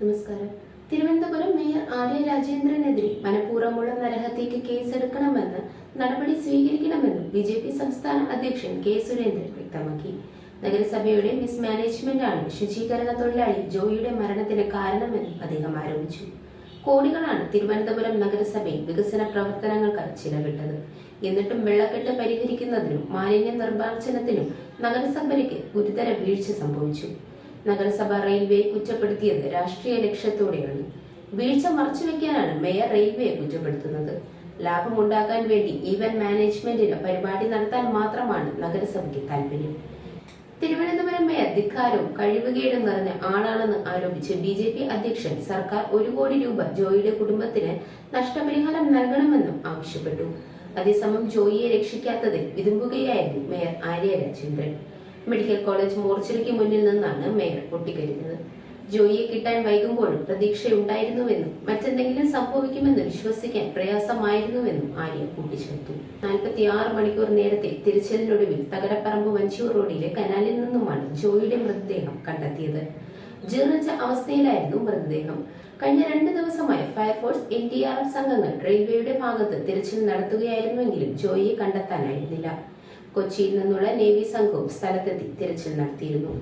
നമസ്കാരം. തിരുവനന്തപുരം മേയർ ആര്യ രാജേന്ദ്രനെതിരെ മനഃപൂർവമുള്ള നരഹത്യക്ക് കേസെടുക്കണമെന്ന് നടപടി സ്വീകരിക്കണമെന്നും ബി ജെ പി സംസ്ഥാന അധ്യക്ഷൻ കെ സുരേന്ദ്രൻ വ്യക്തമാക്കി. നഗരസഭയുടെ മിസ്മാനേജ്മെന്റാണ് ശുചീകരണ തൊഴിലാളി ജോയിയുടെ മരണത്തിന് കാരണമെന്നും അദ്ദേഹം ആരോപിച്ചു. കോടികളാണ് തിരുവനന്തപുരം നഗരസഭയിൽ വികസന പ്രവർത്തനങ്ങൾക്കായി ചിലവിട്ടത്. എന്നിട്ടും വെള്ളക്കെട്ട് പരിഹരിക്കുന്നതിനും മാലിന്യ നിർമ്മാർജനത്തിനും നഗരസഭയ്ക്ക് ഗുരുതര വീഴ്ച സംഭവിച്ചു. നഗരസഭ റെയിൽവേ കുറ്റപ്പെടുത്തിയത് രാഷ്ട്രീയ ലക്ഷ്യത്തോടെയാണ്. വീഴ്ച മറച്ചുവെക്കാനാണ് മേയർ റെയിൽവേയെ കുറ്റപ്പെടുത്തുന്നത്. ലാഭമുണ്ടാക്കാൻ വേണ്ടി ഈവന്റ് മാനേജ്മെന്റിന് പരിപാടി നടത്താൻ മാത്രമാണ് നഗരസഭയ്ക്ക് താല്പര്യം. തിരുവനന്തപുരം മേയർ ധിക്കാരവും കഴിവുകേടും നിറഞ്ഞ ആളാണെന്ന് ആരോപിച്ച് ബി ജെ പി അധ്യക്ഷൻ സർക്കാർ ഒരു കോടി രൂപ ജോയിയുടെ കുടുംബത്തിന് നഷ്ടപരിഹാരം നൽകണമെന്നും ആവശ്യപ്പെട്ടു. അതേസമയം ജോയിയെ രക്ഷിക്കാത്തതിൽ വിതുമ്പുകയായിരുന്നു mayor Arya Rajendran. Medical college മോർച്ചറിക്ക് മുന്നിൽ നിന്നാണ് മേയർ പൊട്ടിക്കരിഞ്ഞത്. ജോയിയെ കിട്ടാൻ വൈകുമ്പോഴും പ്രതീക്ഷയുണ്ടായിരുന്നുവെന്നും മറ്റെന്തെങ്കിലും സംഭവിക്കുമെന്ന് വിശ്വസിക്കാൻ പ്രയാസമായിരുന്നുവെന്നും ആര്യ കൂട്ടിച്ചേർത്തു. നാൽപ്പത്തി ആറ് മണിക്കൂർ നേരത്തെ തിരച്ചിലിനൊടുവിൽ തകരപ്പറമ്പ് വഞ്ചിയൂർ റോഡിലെ കനാലിൽ നിന്നുമാണ് ജോയിയുടെ മൃതദേഹം കണ്ടെത്തിയത്. ജീർണിച്ച അവസ്ഥയിലായിരുന്നു മൃതദേഹം. കഴിഞ്ഞ രണ്ട് ദിവസമായി fire force N D R F സംഘങ്ങൾ റെയിൽവേയുടെ ഭാഗത്ത് തിരച്ചിൽ നടത്തുകയായിരുന്നുവെങ്കിലും ജോയിയെ കണ്ടെത്താനായിരുന്നില്ല. കൊച്ചിയിൽ നിന്നുള്ള നേവി സംഘവും സ്ഥലത്തെത്തി തിരച്ചിൽ നടത്തിയിരുന്നു.